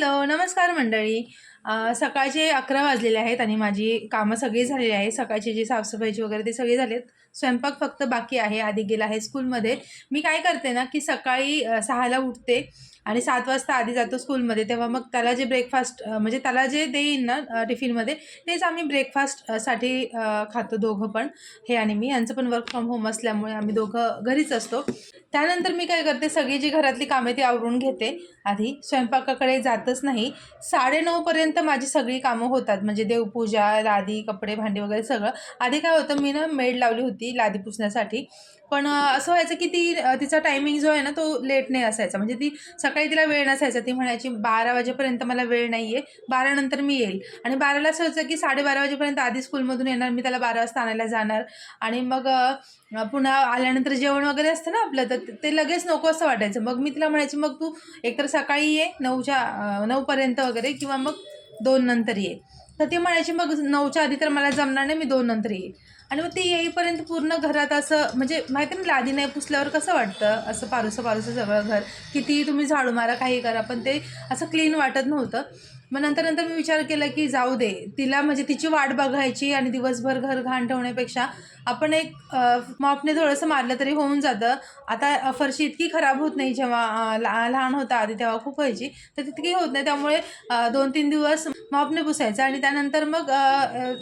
Hello नमस्कार मंडळी. सकाळचे अकरा वाजलेले आहेत आणि माझी कामं सगळी झालेली आहे सकाळची जी साफसफाईची वगैरे ते सगळी झालेत. स्वयंपाक फक्त बाकी आहे. आधी गेला आहे स्कूलमध्ये. मी काय करते ना की सकाळी सहाला उठते. आणि सात वाजता आधी जातो स्कूलमध्ये तेव्हा मग त्याला जे ब्रेकफास्ट म्हणजे त्याला जे देईन ना टिफिनमध्ये तेच आम्ही ब्रेकफास्टसाठी खातो दोघं पण हे आणि मी. यांचं पण वर्क फ्रॉम होम असल्यामुळे आम्ही दोघं घरीच असतो. त्यानंतर मी काय करते सगळी जी घरातली कामे ती आवरून घेते. आधी स्वयंपाकाकडे जातच नाही. साडेनऊपर्यंत माझी सगळी कामं होतात म्हणजे देवपूजा लादी कपडे भांडी वगैरे सगळं. आधी काय होतं मी ना मेड लावली होती लादी पुसण्यासाठी. पण असं व्हायचं की ती तिचा टायमिंग जो आहे ना तो लेट नाही असायचा. म्हणजे ती सकाळी सकाळी तिला वेळ नसायचा. ती म्हणायची बारा वाजेपर्यंत मला वेळ नाही आहे बारानंतर मी येईल. आणि बाराला असं होतं की साडेबारा वाजेपर्यंत आधी स्कूलमधून येणार मी त्याला बारा वाजता आणायला जाणार. आणि मग पुन्हा आल्यानंतर जेवण वगैरे असतं ना आपलं तर ते लगेच नको असं वाटायचं. मग मी तिला म्हणायची मग तू एकतर सकाळी ये नऊच्या नऊपर्यंत वगैरे किंवा मग दोन नंतर ये. तर ती म्हणायची मग नऊच्या आधी तर मला जमणार नाही मी दोन नंतर येईल. आणि मग ती येईपर्यंत पूर्ण घरात असं म्हणजे माहिती ना लादी नाही पुसल्यावर कसं वाटतं? असं पारुसं पारुसं सगळं घर. कितीही तुम्ही झाडू मारा काही करा पण ते असं क्लीन वाटत नव्हतं. मग नंतर नंतर मी विचार केला की जाऊ दे तिला म्हणजे तिची वाट बघायची आणि दिवसभर घर घाण ठेवण्यापेक्षा आपण एक मॉपने थोडंसं मारलं तरी होऊन जातं. आता फरशी इतकी खराब होत नाही जेव्हा लहान होता आधी तेव्हा खूप व्हायची तर तितकी होत नाही. त्यामुळे दोन तीन दिवस मॉपने पुसायचं आणि त्यानंतर मग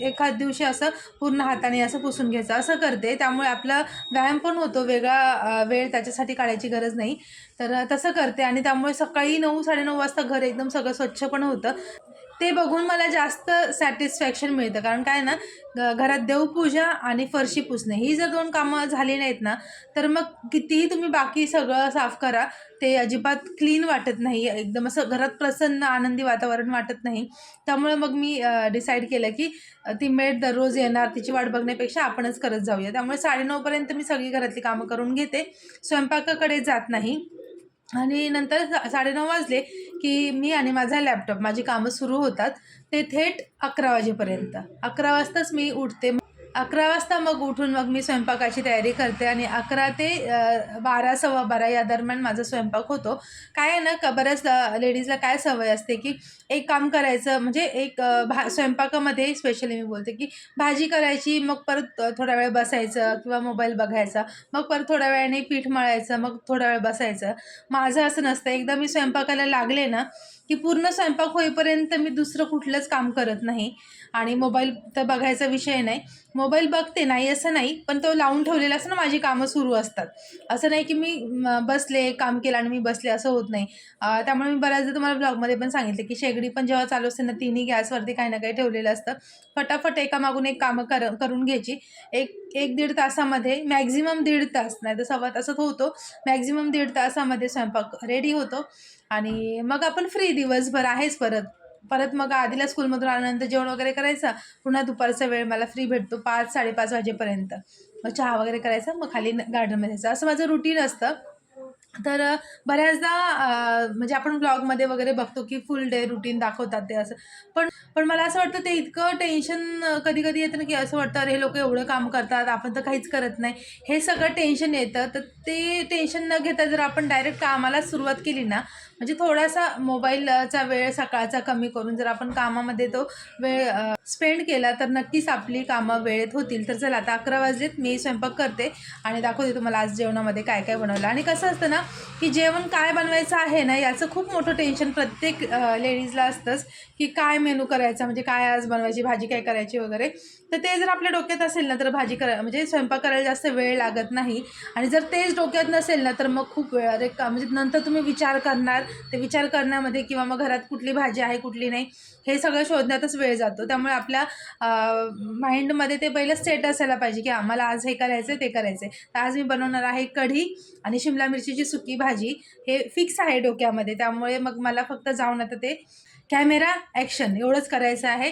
एखाद दिवशी असं पूर्ण हाताने असं पुसून घ्यायचं. असं करते. त्यामुळे आपला व्यायाम पण होतो. वेगळा वेळ त्याच्यासाठी काढायची गरज नाही. तर तसं करते आणि त्यामुळे सकाळी नऊ साडेनऊ वाजता घर एकदम सगळं स्वच्छ पण होतं. ते बघून मला जास्त सॅटिस्फॅक्शन मिळतं. कारण काय ना घरात देवपूजा आणि फरशी पुसणे ही जर दोन कामं झाली नाहीत ना तर मग कितीही तुम्ही बाकी सगळं साफ करा ते अजिबात क्लीन वाटत नाही. एकदम असं घरात प्रसन्न आनंदी वातावरण वाटत नाही. त्यामुळे मग मी डिसाईड केलं की ती मेड दररोज येणार तिची वाट बघण्यापेक्षा आपणच करत जाऊया. त्यामुळे साडेनऊपर्यंत मी सगळी घरातली कामं करून घेते. स्वयंपाकाकडे जात नाही. आणि नंतर सा- साडेनऊ वाजले की मी आणि माझा लॅपटॉप माझी कामं सुरू होतात. ते थेट अकरा वाजेपर्यंत. अकरा वाजताच मी उठते. अकरा वाजता मग उठून मग मी स्वयंपाकाची तयारी करते आणि अकरा ते बारा सव्वा बारा या दरम्यान माझा स्वयंपाक होतो. काय आहे ना का बऱ्याच लेडीजला काय सवय असते की एक काम करायचं म्हणजे एक भा स्वयंपाकामध्ये स्पेशली मी बोलते की भाजी करायची मग परत थोडा वेळ बसायचं किंवा मोबाईल बघायचा मग परत थोड्या वेळाने पीठ मळायचं मग थोडा वेळ बसायचं. माझं असं नसतं. एकदा मी स्वयंपाकाला लागले ना की पूर्ण स्वयंपाक होईपर्यंत मी दुसरं कुठलंच काम करत नाही आणि मोबाईल तर बघायचा विषय नाही. मोबाईल बघते नाही असं नाही पण तो लावून ठेवलेला असं ना माझी कामं सुरू असतात. असं नाही की मी बसले काम केलं आणि मी बसले असं होत नाही. त्यामुळे मी बऱ्याचदा तुम्हाला ब्लॉगमध्ये पण सांगितले की शेगडी पण जेव्हा चालू असते ना तिन्ही गॅसवरती काही ना काही ठेवलेलं असतं. फटाफट एकामागून एक कामं कर करून घ्यायची. एक एक दीड तासामध्ये मॅक्झिमम दीड तास नाही तर सव्वा तासात होतो. मॅक्झिमम दीड तासामध्ये स्वयंपाक रेडी होतो. आणि मग आपण फ्री दिवसभर आहेच परत. परत मग आधीला स्कूलमधून आल्यानंतर जेवण वगैरे करायचं पुन्हा दुपारचा वेळ मला फ्री भेटतो पाच साडेपाच वाजेपर्यंत. मग चहा वगैरे करायचा मग खाली गार्डनमध्ये जायचं. असं माझं रुटीन असतं. तर बऱ्याचदा म्हणजे आपण ब्लॉगमध्ये वगैरे बघतो की फुल डे रुटीन दाखवतात ते असं. पण पण मला असं वाटतं ते इतकं टेन्शन कधी कधी येतं ना की असं वाटतं अरे हे लोक एवढं काम करतात आपण तर काहीच करत नाही. हे सगळं टेन्शन येतं. तर ते टेन्शन न घेता जर आपण डायरेक्ट कामाला सुरुवात केली ना म्हणजे थोडासा मोबाईलचा वेळ सकाळचा कमी करून जर आपण कामामध्ये तो वेळ स्पेंड केला तर नक्कीच आपली कामं वेळेत होतील. तर चला आता अकरा वाजलेत मी स्वयंपाक करते आणि दाखवते तुम्हाला आज जेवणामध्ये काय काय बनवलं. आणि कसं असतं ना की जेवण काय बनवायचं आहे ना याचं खूप मोठं टेन्शन प्रत्येक लेडीजला असतंच की काय मेनू करायचा म्हणजे काय आज बनवायची भाजी काय करायची वगैरे. तर ते जर आपल्या डोक्यात असेल ना तर भाजी करा म्हणजे स्वयंपाक करायला जास्त वेळ लागत नाही. आणि जर तेच डोक्यात नसेल ना तर मग खूप वेळ अरे का म्हणजे नंतर तुम्ही विचार करणार ते विचार करण्यामध्ये किंवा मग घरात कुठली भाजी आहे कुठली नाही हे सगळं शोधण्यातच वेळ जातो. त्यामुळे आपल्या माइंडमध्ये ते पहिलं सेट असायला पाहिजे की आम्हाला आज हे करायचं ते करायचं तर आज मी बनवणार आहे कढी आणि शिमला मिरचीची सुकी भाजी. हे फिक्स आहे डोक्यामध्ये. त्यामुळे मग मला फक्त जाऊन आता ते कॅमेरा ॲक्शन एवढंच करायचं आहे.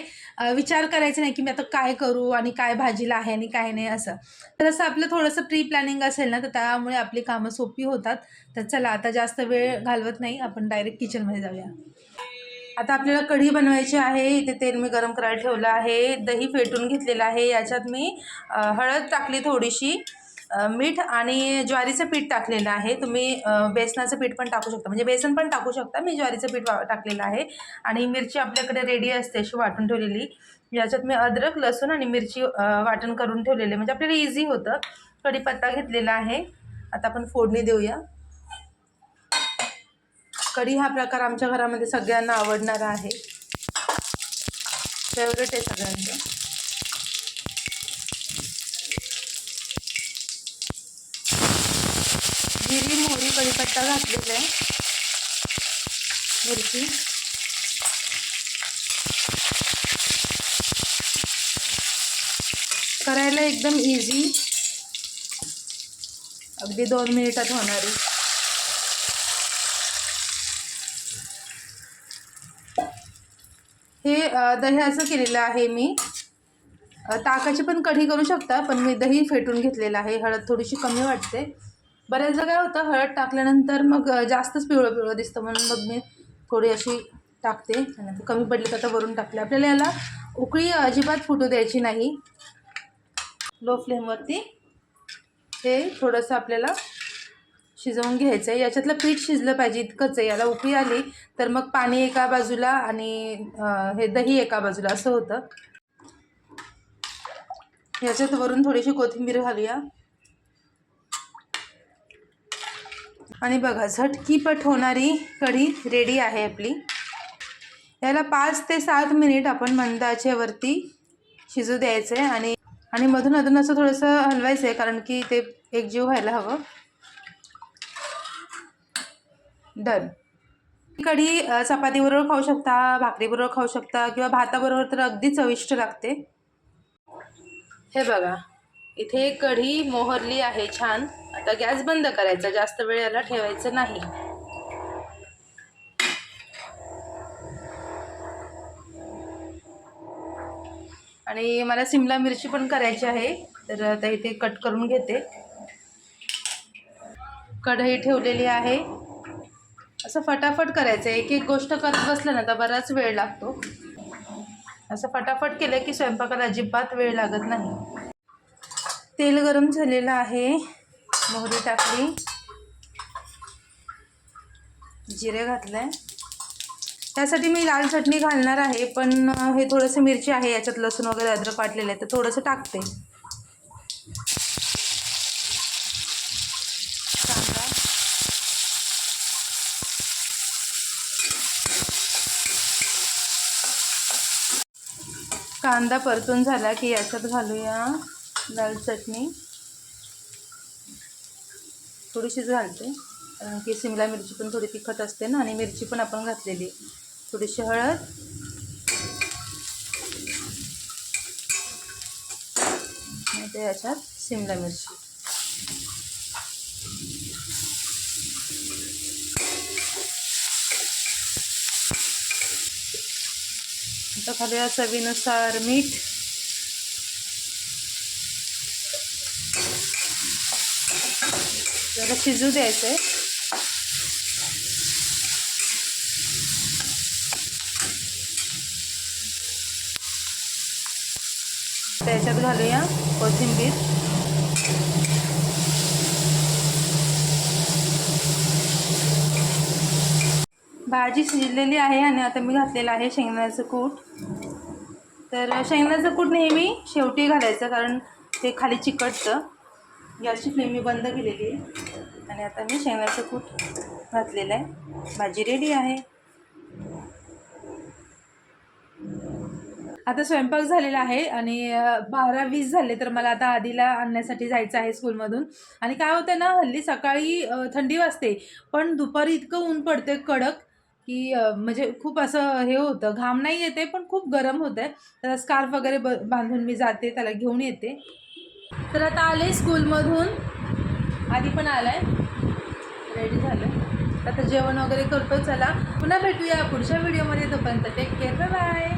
विचार करायचा नाही की मी आता काय करू आणि काय भाजीला आहे आणि काय नाही असं. तर असं आपलं थोडंसं प्री प्लॅनिंग असेल ना तर त्यामुळे आपली कामं सोपी होतात. तर चला आता जास्त वेळ घालवत नाही आपण डायरेक्ट किचनमध्ये जाऊया. आता आपल्याला कढी बनवायची आहे इथे तेल मी गरम करायला ठेवलं आहे दही फेटून घेतलेलं आहे याच्यात मी हळद टाकली थोडीशी मीठ आणि ज्वारीचं पीठ टाकलेलं आहे. तुम्ही बेसनाचं पीठ पण टाकू शकता म्हणजे बेसन पण टाकू शकता मी ज्वारीचं पीठ टाकलेलं आहे. आणि मिरची आपल्याकडे रेडी असते अशी वाटून ठेवलेली. याच्यात मी अद्रक लसूण आणि मिरची वाटण करून ठेवलेले म्हणजे आपल्याला इझी होतं. कढीपत्ता घेतलेला आहे. आता आपण फोडणी देऊया. कढी हा प्रकार आमच्या घरामध्ये सगळ्यांना आवडणारा आहे. फेवरेट आहे सगळ्यांचं. जिरी मोहरी कढीपत्ता घातलेला आहे. मिरची. करायला एकदम इझी अगदी दोन मिनिटात होणारी हे दह्याचं केलेलं आहे मी. ताकाची पण कढी करू शकता पण मी दही फेटून घेतलेलं आहे. हळद थोडीशी कमी वाटते. बऱ्याचदा काय होतं हळद टाकल्यानंतर मग जास्तच पिवळं पिवळं दिसतं म्हणून मग मी थोडी अशी टाकते. आणि कमी पडली तर वरून टाकले आपल्याला याला उकळी अजिबात फुटू द्यायची नाही. लो फ्लेमवरती हे थोडंसं आपल्याला शिजवून घ्यायचं आहे याच्यातलं पीठ शिजलं पाहिजे इतकंच आहे. याला उकळी आली तर मग पाणी एका बाजूला आणि हे दही एका बाजूला असं होतं. याच्यात वरून थोडीशी कोथिंबीर घालूया. आणि बघा झटकीपट होणारी कढी रेडी आहे आपली. याला पाच ते सात मिनिट आपण मंदाच्यावरती शिजू द्यायचं आहे आणि आणि मधून अधून असं थोडंसं हलवायचं आहे कारण की ते एकजीव व्हायला हवं. डन. कढी चपातीबरोबर खाऊ शकता भाकरीबरोबर खाऊ शकता किंवा भाताबरोबर तर अगदी चविष्ट लागते. हे बघा इथे कढी मोहरली आहे छान. आता गॅस बंद करायचा जास्त वेळ याला ठेवायचं नाही. आणि मला सिमला मिरची पण करायची आहे तर आता इथे कट करून घेते. कढई ठेवलेली आहे. असं फटाफट करायचं. आहे एक एक गोष्ट करत बसलं ना तर बराच वेळ लागतो. असं फटाफट केलं की स्वयंपाकाला अजिबात वेळ लागत नाही. तेल गरम झालेलं आहे. मोहरी टाकली. जिरे घातले त्यासाठी मी लाल चटणी घालणार आहे पण हे थोडंसं मिरची आहे याच्यात लसूण वगैरे अद्रक वाटलेलं आहे तर थोडंसं टाकते कांदा कांदा परतून झाला की याच्यात घालूया लाल चटणी. थोडीशीच घालते. कारण की शिमला मिरची पण थोडी तिखट असते ना आणि मिरची पण आपण घातलेली. थोडीशी हळद. आणि ते याच्यात शिमला मिरची. आता घालूया चवीनुसार मीठ. जरा शिजू द्यायचं आहे त्याच्यात घालूया कोथिंबीर. भाजी शिजलेली आहे आणि आता मी घातलेलं आहे शेंगदाण्याचं कूट. तर शेंगदाण्याचं कूट नेहमी शेवटी घालायचं कारण ते खाली चिकटतं. गॅसची फ्लेम मी बंद केलेली आहे. आणि आता मी शेंगदाण्याचं कूट घातलेलं आहे. भाजी रेडी आहे. आता स्वयंपाक झालेला आहे आणि बारा वीस झाले तर मला आता आधीला आणण्यासाठी जायचं आहे स्कूलमधून. आणि काय होतं ना हल्ली सकाळी थंडी वाजते पण दुपारी इतकं ऊन पडते कडक की म्हणजे खूप असं हे होतं घाम नाही येते पण खूप गरम होतं आहे त्याला स्कार्फ वगैरे ब बांधून मी जाते त्याला घेऊन येते. तर आता आले स्कूलमधून. आधी पण आलाय. रेडी झालं आता जेवण वगैरे करतो चला. पुन्हा भेटूया पुढच्या व्हिडिओमध्ये तोपर्यंत. Take care bye